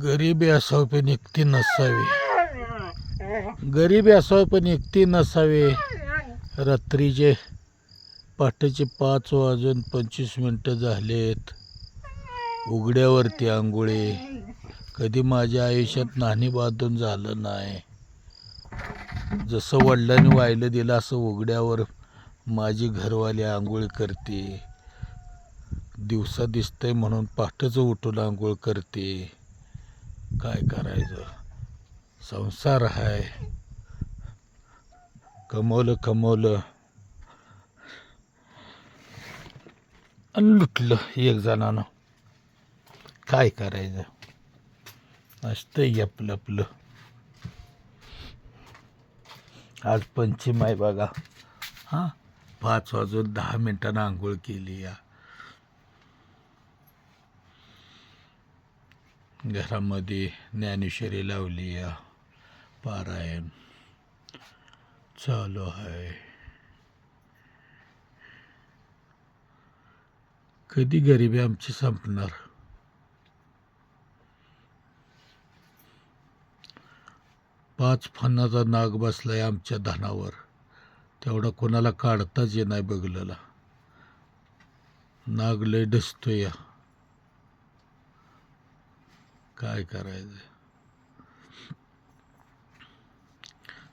गरिबी असावी पण एकटी नसावी. गरिबी असावी पण एकटी नसावी. रात्रीचे पहाटेचे पाच वाजून पंचवीस मिनटं झालेत. उघड्यावरती आंघोळी. कधी माझ्या आयुष्यात नाणी बांधून झालं नाही. जसं वडिलांनी वाहिलं दिलं असं उघड्यावर माझी घरवाली आंघोळ करते. दिवसा दिसतंय म्हणून पहाटेच उठून आंघोळ करते. काय करायचं? संसार आहे कमवलं कमवलं आणि लुटलं एक जणानं. काय करायचं? असतंय आपलं आपलं आज पंचम आहे बघा. हां? पाच वाजून दहा मिनटानं आंघोळ केली या. घरामध्ये ज्ञानेश्वरी लावली या पारायण चालू आहे. कधी गरिबी आमची संपणार? पाच फणाचा नाग बसलाय आमच्या धनावर. तेवढा कोणाला काढताच ये नाही बघलेला. नाग लय डसतो या. काय करायचं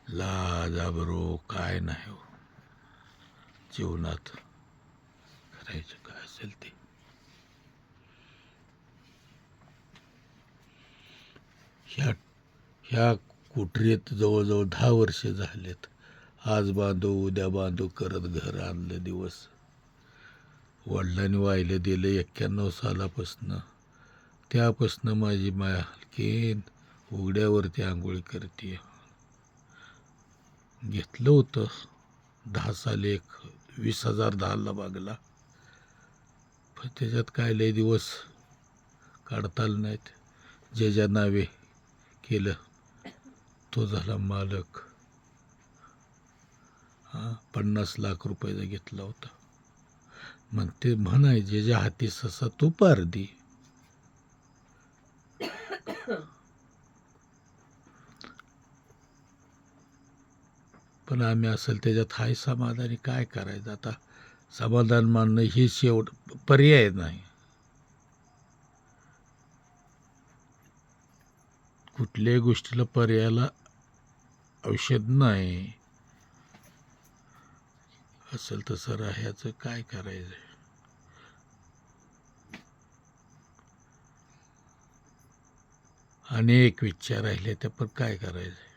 लाजाबरो काय नाही हो. जीवनात करायचं काय असेल ते. ह्या ह्या कुटरीत जवळजवळ दहा वर्ष झालेत. आज बांधू उद्या बांधू करत घर आणलं दिवस. वडिलांनी वाहिलं दिलं एक्क्याण्णव सालापासनं. त्यापासनं माझी मालकीन उघड्यावरती आंघोळी करते घेतलं होतं. दहा साल एक वीस हजार दहाला बागला. पण त्याच्यात काय लय दिवस काढता आलं नाहीत. जे ज्या नावे केलं तो झाला मालक. हां पन्नास लाख रुपयाचा घेतला होता. मग ते म्हणाय जे ज्या हाती ससा तो पारदी पण आम्ही असेल त्याच्यात हाय समाधानी काय करायचं? आता समाधान मानणं हे शेवट पर्याय नाही. कुठल्याही गोष्टीला पर्यायाला औषध नाही. असेल तर सर ह्याचं काय करायचं? अनेक विचार राहिले त्या पण काय करायचं?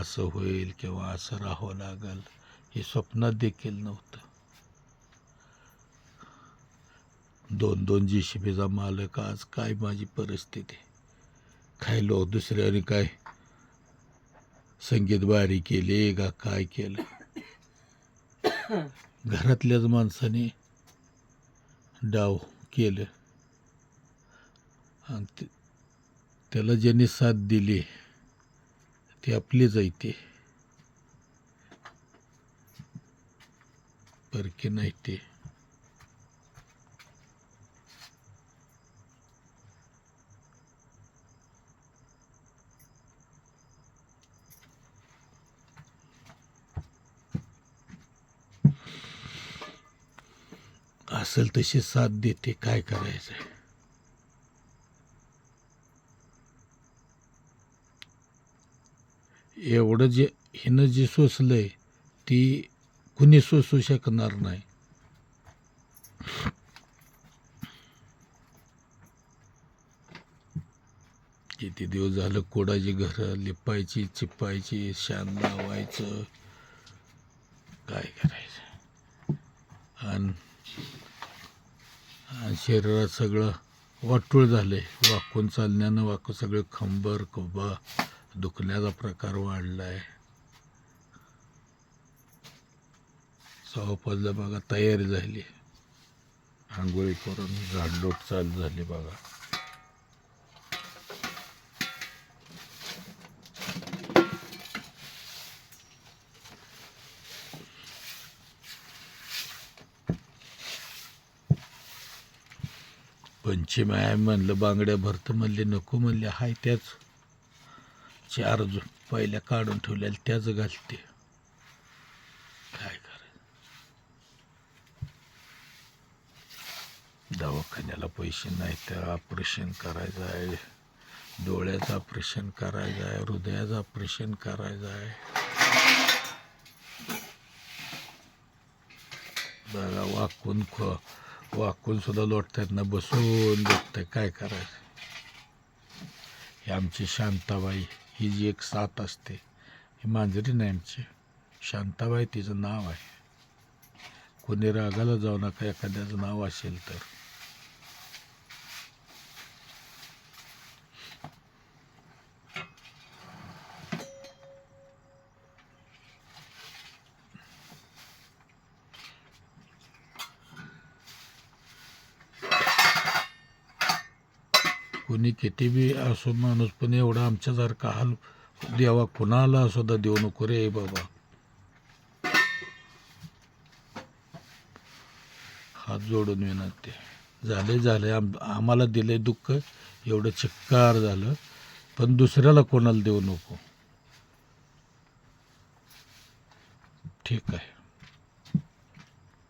असं होईल किंवा असं राहावं लागेल हे स्वप्नात देखील नव्हतं. दोन दोन जी शिबीचा मालक आज काय माझी परिस्थिती? खायलो दुसऱ्याने काय संगीत बारी केली का काय केलं? घरातल्याच माणसाने डाव केलं. आणि ते त्याला ज्यांनी साथ दिली ते आपलीच ऐते परके नाही ते. असेल तशी साथ देते काय करायचं आहे एवढं जे हिनं जे सोसलं आहे ती कुणी सोसू शकणार नाही. किती दिवस झालं कोडाची घरं लिपायची चिपायची शान लावायचं काय करायचं? आणि शरीरात सगळं वाटूळ आहे वाकून चालण्यानं वाकून सगळं खंबर कुबा दुखण्याचा प्रकार वाढला आहे सवापाजला बघा तयारी झाली. आंघोळी करून झाडलोट चालू झाली बघा. पंचमी आहे म्हणलं बांगड्या भरतं म्हणले नको म्हणले हाय त्याच. चार जो पहिल्या काढून ठेवलेल्या त्याच घालते. काय करायचं? दवाखान्याला पैसे नाही तर ऑपरेशन करायचं आहे. डोळ्याचं ऑपरेशन करायचं आहे हृदयाचं ऑपरेशन करायचं आहे. बघा वाकून ख वाकून सुद्धा लोटतायत ना बसून बघताय काय करायचं. हे आमची शांताबाई ही जी एक साथ असते ही मांजरी नाही आमची शांताबाई तिचं नाव आहे. कोणी रागाला जाऊ नका एखाद्याचं नाव असेल तर. कोणी किती बी असो माणूस पण एवढा आमच्यासारखा हाल देवा कुणाला सुद्धा देऊ नको रे बाबा. हात जोडून विनंती. झाले झाले. आम आम्हाला दिले दुःख एवढं चिक्कार झालं. पण दुसऱ्याला कोणाला देऊ नको? ठीक आहे.